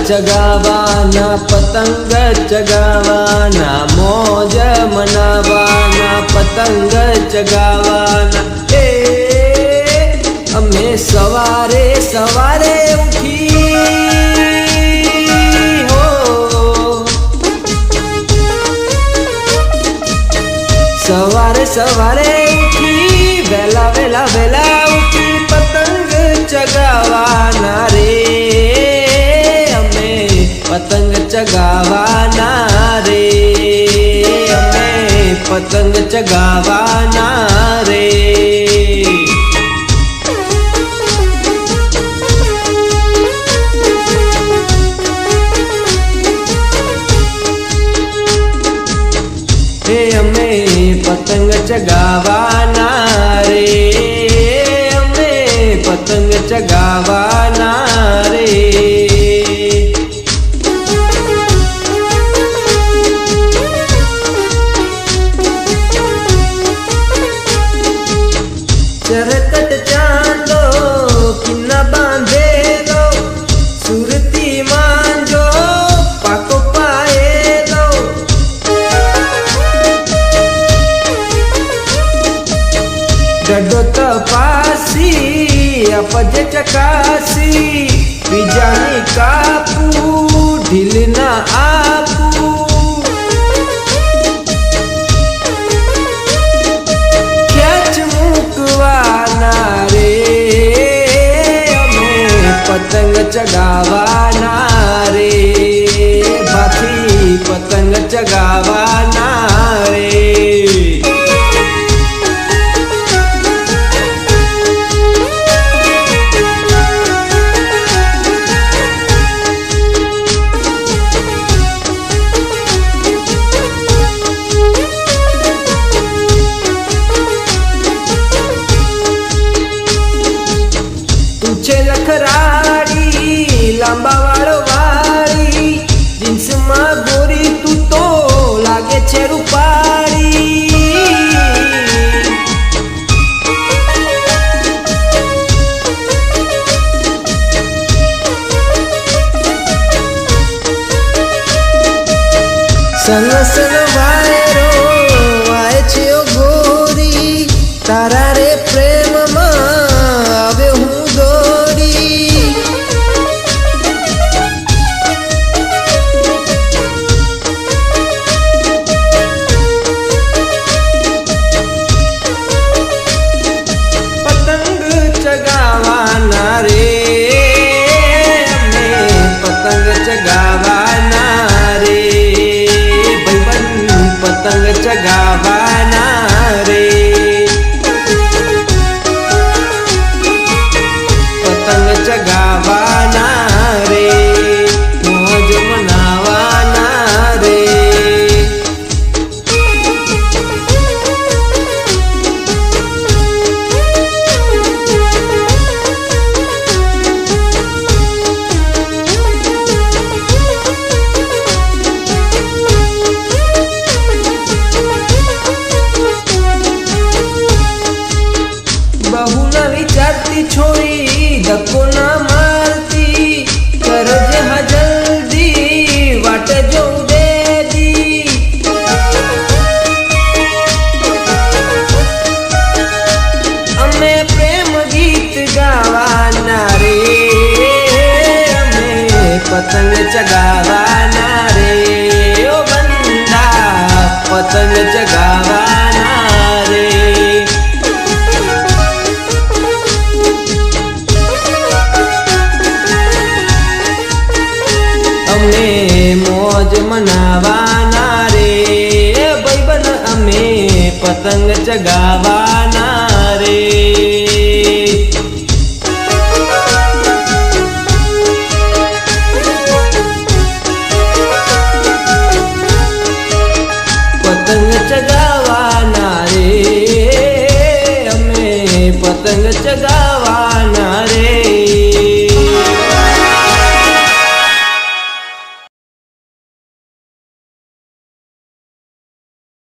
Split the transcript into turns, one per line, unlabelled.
ચગાવાના પતંગ ચગાવાના મોજ મનાવાના પતંગ ચગાવાના એ અમે સવારે સવારે ઉઠી હો સવારે સવારે ઉઠી વેલા વેલા વેલા ચગાવાના રે અમે પતંગ ચગાવાના રે હે અમે પતંગ ચગાવાના રે અમે પતંગ ચગાવાના ગડો તપાસી અપજ ચકાસી બીજાની કાપું ઢીલ ના આપું ખેંચ મૂકવાના રે અમે પતંગ ચગાવાના લખરાડી લાંબા વાળો વાળી જીન્સમાં ગોરી તો લાગે છે રૂપાળી. સન સન વાયરો વાય છે ગોરી, તારા પતંગ પતંગ ચગાવાના રે. ઓ બંદા પતંગ ચગાવાના રે. અમે મોજ મનાવાના રે. ભાઈબંધ, અમે પતંગ ચગાવાના